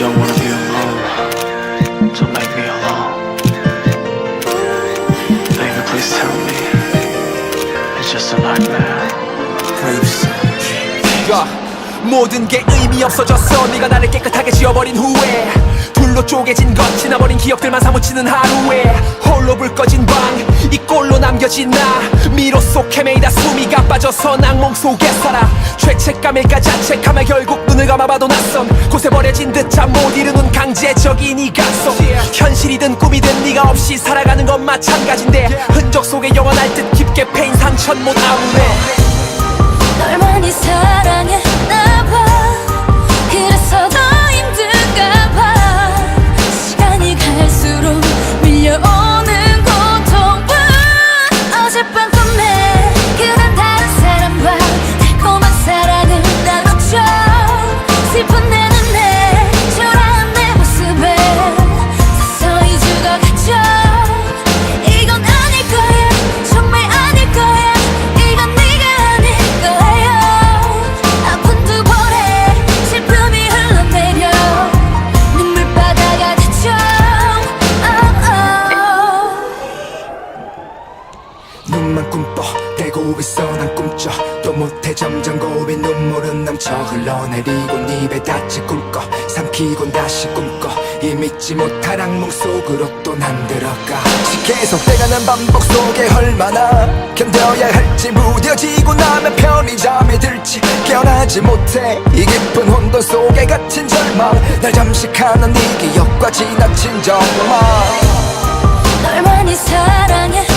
don't wanna be alone. Don't make me alone. Baby, please tell me it's just a nightmare. Please. 야, 모든 게 의미 없어졌어. 네가 나를 깨끗하게 지워버린 후에 둘로 쪼개진 것 지나버린 기억들만 사무치는 하루에 홀로 불 꺼진 방 이 꼴로 남겨진 나. 미로 속 헤매이다 숨이 가빠져서 낭몽 속에 살아. 죄책감일까 자책함에 결국 눈을 감아봐도 낯선 곳에 버려진 듯잠못 이루는 강제적인 이 감성. 현실이든 꿈이든 네가 없이 살아가는 건 마찬가지인데 흔적 속에 영원할 듯 깊게 패인 상처는 못 아무네. 널 많이 사랑했 대고 있어 난 꿈쩍 또 못해 점점 고비 눈물은 넘쳐 흘러내리고 입에 닿지 꿈꿔 삼키곤 다시 꿈꿔 이 믿지 못할 악몽 속으로 또 난 들어가 계속돼가는 반복 속에 얼마나 견뎌야 할지 무뎌지고 나면 편히 잠이 들지 깨어나지 못해 이 깊은 혼돈 속에 갇힌 절망 날 잠식하는 네 기억과 지나친 정막 널 많이 사랑했나